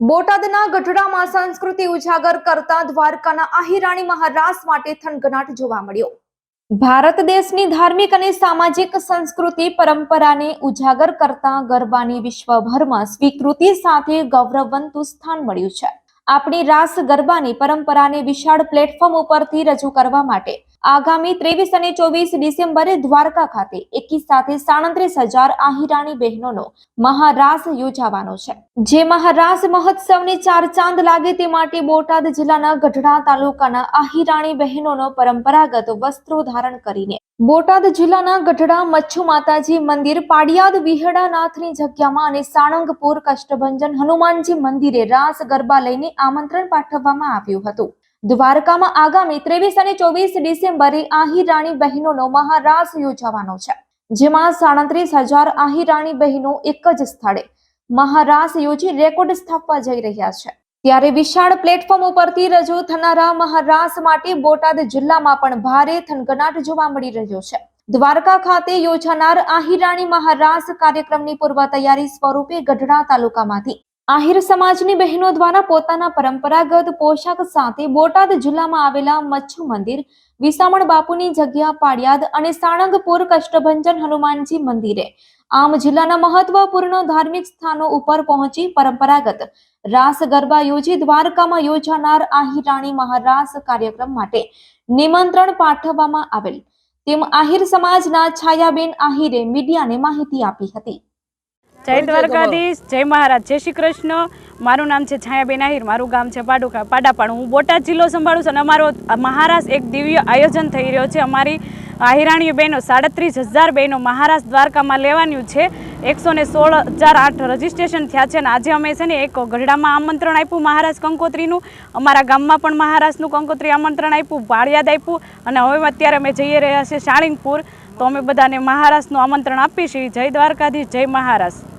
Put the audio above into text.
બોટાદના ગઢડામાં સંસ્કૃતિ ઉજાગર કરતા દ્વારકાના આહિરાણી મહારાસ માટે થનગનાટ જોવા મળ્યો. ભારત દેશની ધાર્મિક અને સામાજિક સંસ્કૃતિ પરંપરાને ઉજાગર કરતા ગરબાની વિશ્વભરમાં સ્વીકૃતિ સાથે ગૌરવવંતું સ્થાન મળ્યું છે. આપણી રાસ ગરબાની પરંપરાને વિશાળ પ્લેટફોર્મ ઉપરથી રજૂ કરવા માટે આગામી ત્રેવીસ અને ચોવીસ ડિસેમ્બરે દ્વારકા ખાતે એકી સાથે સાડત્રીસ હજાર આહિરાણી બહેનોનો મહારાસ યોજાવાનો છે. જે મહારાસ મહોત્સવને ચાર ચાંદ લાગે તે માટે બોટાદ જિલ્લાના ગઢડા તાલુકાના આહિરાણી બહેનોનો પરંપરાગત વસ્ત્રો ધારણ કરીને બોટાદ જિલ્લાના ગઢડા મચ્છુ માતાજી મંદિર, પાડિયાદ વિહડાનાથની જગ્યામાં અને સાણંગપુર કષ્ટભંજન હનુમાનજી મંદિરે રાસ ગરબા લઈને આમંત્રણ પાઠવવામાં આવ્યું હતું. દ્વારકામાં આગામી ત્રેવીસ અને ચોવીસ ડિસેમ્બરે આહિરાણી બહેનોનો મહારાસ યોજાવાનો છે, જેમાં સાડત્રીસ હજાર આહિરાણી બહેનો એક જ સ્થળે મહારાસ યોજી રેકોર્ડ સ્થાપવા જઈ રહ્યા છે. ત્યારે વિશાળ પ્લેટફોર્મ ઉપરથી રજૂ થનારા મહારાસ માટે બોટાદ જિલ્લામાં પણ ભારે થનગનાટ જોવા મળી રહ્યો છે. દ્વારકા ખાતે યોજાનાર આહિરાણી મહારાસ કાર્યક્રમની પૂર્વ તૈયારી સ્વરૂપે ગઢડા તાલુકામાંથી આહિર સમાજની બહેનો દ્વારા પોતાના પરંપરાગત પોશાક સાથે બોટાદ જિલ્લામાં આવેલા મચ્છુ મંદિર, વિસામણ બાપુની જગ્યા પાડિયાદ અને સાણંગપુર કષ્ટભંજન હનુમાનજી મંદિરે આમ જિલ્લાના મહત્વપૂર્ણ ધાર્મિક સ્થાનો ઉપર પહોંચી પરંપરાગત રાસ ગરબા યોજી દ્વારકામાં યોજાનાર આહિરાણી મહારાસ કાર્યક્રમ માટે નિમંત્રણ પાઠવવામાં આવેલ. તેમ આહિર સમાજના છાયાબેન આહિરે મીડિયાને માહિતી આપી હતી. જય દ્વારકાધીશ? જય મહારાજ. જય શ્રી કૃષ્ણ. મારું નામ છે છાયાબેન આહિર. મારું ગામ છે પાડુકા પાડાપાડ હું બોટાદ જિલ્લો સંભાળું છું અને અમારો મહારાષ્ટ્ર એક દિવ્ય આયોજન થઈ રહ્યો છે. અમારી આહિરાણીઓ બહેનો સાડત્રીસ હજાર બહેનો મહારાષ્ટ્ર દ્વારકામાં લેવાનું છે. એકસો ને સોળ હજાર આઠ રજીસ્ટ્રેશન થયા છે અને આજે અમે છે ને એક ગઢડામાં આમંત્રણ આપ્યું મહારાજ કંકોત્રીનું. અમારા ગામમાં પણ મહારાષ્ટ્રનું કંકોત્રી આમંત્રણ આપ્યું પાળિયાદ આપ્યું અને હવે અત્યારે અમે જઈ રહ્યા છીએ શાળીંગપુર. તો અમે બધાને મહારાષ્ટ્રનું આમંત્રણ આપીએ છીએ જય દ્વારકાધીશ જય મહારાષ્ટ્ર